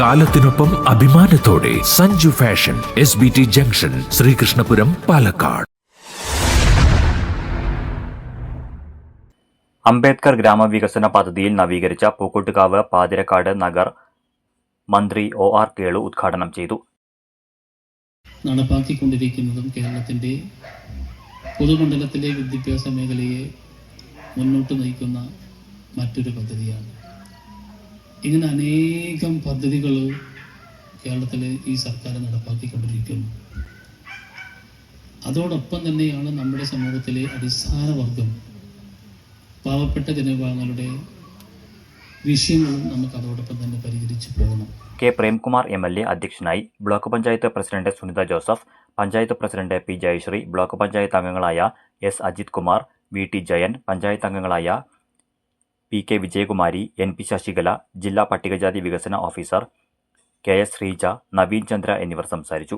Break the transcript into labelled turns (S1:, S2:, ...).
S1: കാലത്തിനൊപ്പം അഭിമാനത്തോടെ Sanju fashion S B T junction Sreekrishnapuram Palakkad.
S2: Ambedkar ഗ്രാമവികസന പദ്ധതിയിൽ നവീകരിച്ച പൂക്കോട്ടുകാവ് പാതിരക്കാട് നഗർ മന്ത്രി ഒ ആർ കേളു ഉദ്ഘാടനം ചെയ്തു.
S3: നടപ്പാക്കിക്കൊണ്ടിരിക്കുന്നതും കേരളത്തിന്റെ പൊതുമണ്ഡലത്തിലെ വിദ്യാഭ്യാസ മേഖലയെ മുന്നോട്ട് നയിക്കുന്ന മറ്റൊരു പദ്ധതിയാണ്. ഇങ്ങനെ അനേകം പദ്ധതികൾ കേരളത്തിൽ ഈ സർക്കാർ നടപ്പാക്കിക്കൊണ്ടിരിക്കുന്നു. അതോടൊപ്പം തന്നെയാണ് നമ്മുടെ സമൂഹത്തിലെ അടിസ്ഥാന വർഗം പാവപ്പെട്ട ജനവിഭാഗങ്ങളുടെ വിഷയങ്ങളും നമുക്ക് അതോടൊപ്പം തന്നെ പരിഹരിച്ചു പോകണം.
S2: K Premkumar M L A അധ്യക്ഷനായി block panchayat president Sunitha Joseph panchayat president P Jayasree block panchayat അംഗങ്ങളായ S Ajith Kumar V T Jayan panchayat അംഗങ്ങളായ P K Vijayakumari N P Sasikala ജില്ലാ പട്ടികജാതി വികസന officer K S Sreeja Naveen Chandra എന്നിവർ സംസാരിച്ചു.